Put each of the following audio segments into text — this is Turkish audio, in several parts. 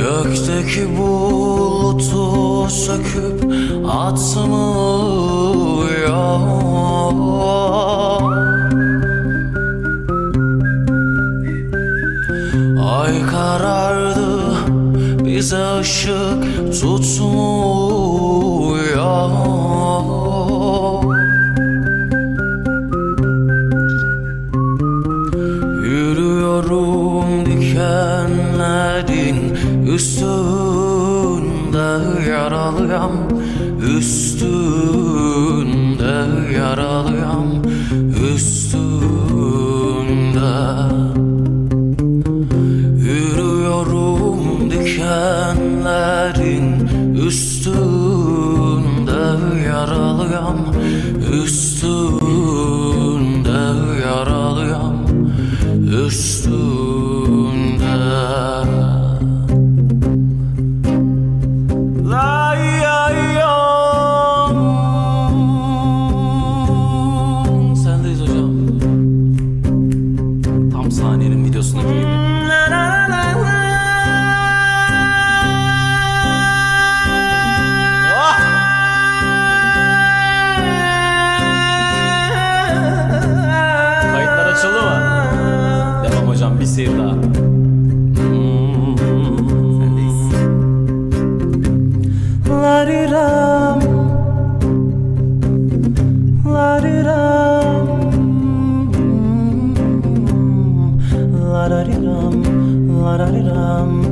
Gökteki bulutu söküp atsın Ay karardı bize ışık tutmuyor used to da.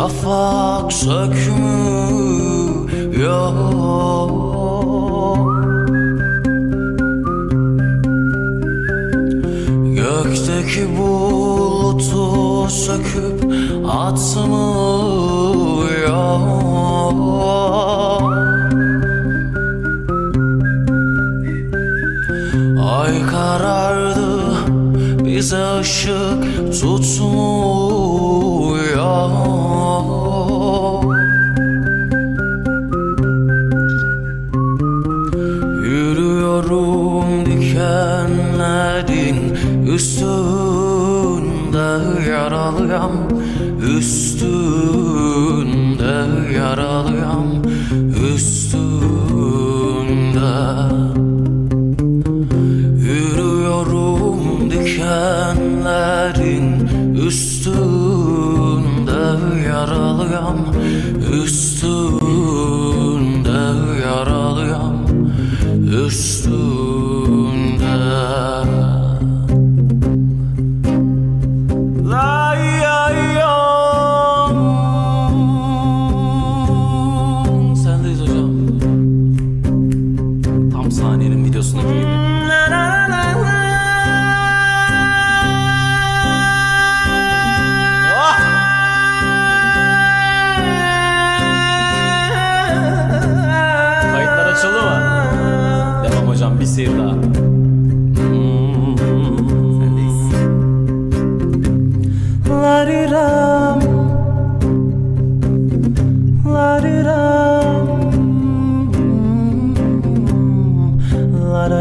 Şafak sökmüyor Gökteki bulutu söküp atmıyor Ay karardı bize ışık tutmuyor Who's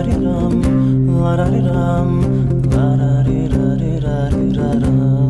la-da-dee-dum, la-da-dee-dum, la-da-dee-da-dee-da-dee-da-dum.